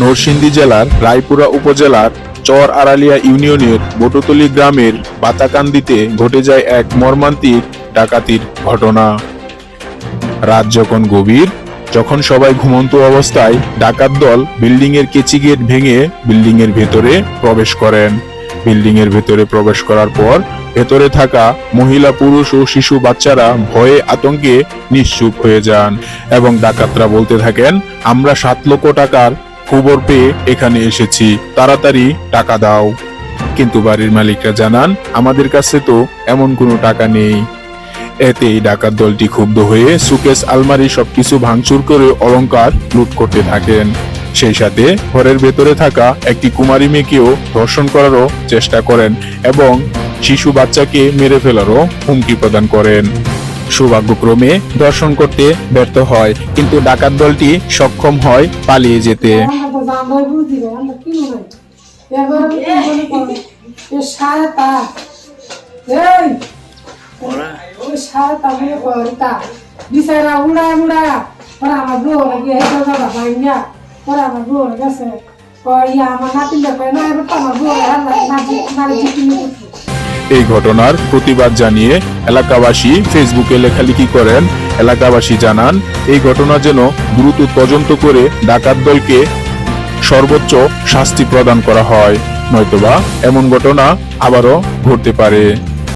নরসিংদী জেলার রায়পুরা উপজেলার চর আড়ালিয়া ইউনিয়নের বটতলি গ্রামের বাতাকান্দিতে ঘটে যায় এক মর্মান্তিক ডাকাতির ঘটনা। রাত যখন গভীর, যখন সবাই ঘুমন্ত অবস্থায়, ডাকাত দল বিল্ডিং এর কেচি গেট ভেঙে বিল্ডিং এর ভেতরে প্রবেশ করেন। বিল্ডিং এর ভেতরে প্রবেশ করার পর, ভেতরে থাকা মহিলা, পুরুষ ও শিশু বাচ্চারা ভয়ে আতঙ্কে নিশ্চুপ হয়ে যান এবং ডাকাতরা বলতে থাকেন, আমরা সাত লক্ষ টাকার খবর পেয়ে এখানে এসেছি। তাড়াতাড়ি টাকা দাও। কিন্তু বাড়ির মালিকরা জানান, আমাদের কাছে তো এমন কোনো টাকা নেই। এতেই ডাকাত দলটি ক্ষুব্ধ হয়ে সুকেস আলমারি সবকিছু ভাঙচুর করে অলংকার লুট করতে থাকেন। সেই সাথে ঘরের ভেতরে থাকা একটি কুমারী মেয়েকেও ধর্ষণ করারও চেষ্টা করেন এবং শিশু বাচ্চাকে মেরে ফেলারও হুমকি প্রদান করেন। সৌভাগ্যক্রমে দর্শন করতে ব্যর্থ হয় কিন্তু ডাকাত দলটি সক্ষম হয় পালিয়ে যেতে আমরা মনে হয়? মনে মনে। ইয়া, কয়, না, আমার নাতি। এই ঘটনার প্রতিবাদ জানিয়ে এলাকাবাসী ফেসবুকে লেখালেখি করেন। এলাকাবাসী জানান, এই ঘটনা যেন দ্রুত তদন্ত করে ডাকাত দলকে সর্বোচ্চ শাস্তি প্রদান করা হয়। নয়তোবা এমন ঘটনা আবারও ঘটতে পারে।